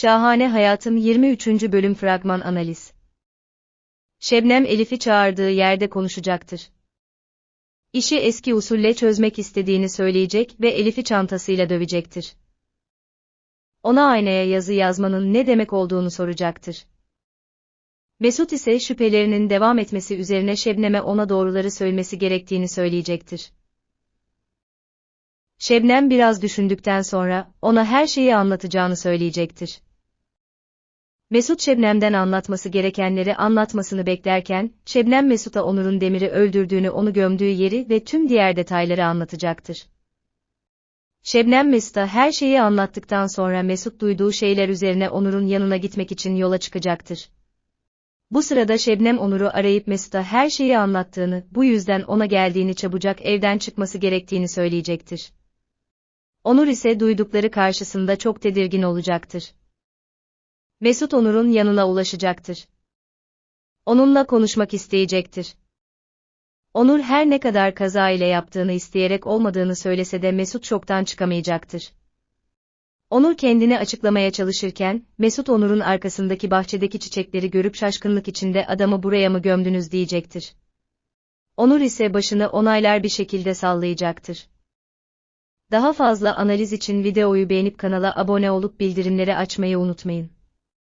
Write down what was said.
Şahane Hayatım 23. Bölüm Fragman Analiz Şebnem Elif'i çağırdığı yerde konuşacaktır. İşi eski usulle çözmek istediğini söyleyecek ve Elif'i çantasıyla dövecektir. Ona aynaya yazı yazmanın ne demek olduğunu soracaktır. Mesut ise şüphelerinin devam etmesi üzerine Şebnem'e ona doğruları söylemesi gerektiğini söyleyecektir. Şebnem biraz düşündükten sonra ona her şeyi anlatacağını söyleyecektir. Mesut Şebnem'den anlatması gerekenleri anlatmasını beklerken, Şebnem Mesut'a Onur'un Demir'i öldürdüğünü onu gömdüğü yeri ve tüm diğer detayları anlatacaktır. Şebnem Mesut'a her şeyi anlattıktan sonra Mesut duyduğu şeyler üzerine Onur'un yanına gitmek için yola çıkacaktır. Bu sırada Şebnem Onur'u arayıp Mesut'a her şeyi anlattığını, bu yüzden ona geldiğini çabucak evden çıkması gerektiğini söyleyecektir. Onur ise duydukları karşısında çok tedirgin olacaktır. Mesut Onur'un yanına ulaşacaktır. Onunla konuşmak isteyecektir. Onur her ne kadar kaza ile yaptığını isteyerek olmadığını söylese de Mesut çoktan çıkamayacaktır. Onur kendini açıklamaya çalışırken, Mesut Onur'un arkasındaki bahçedeki çiçekleri görüp şaşkınlık içinde adamı buraya mı gömdünüz diyecektir. Onur ise başını onaylar bir şekilde sallayacaktır. Daha fazla analiz için videoyu beğenip kanala abone olup bildirimleri açmayı unutmayın.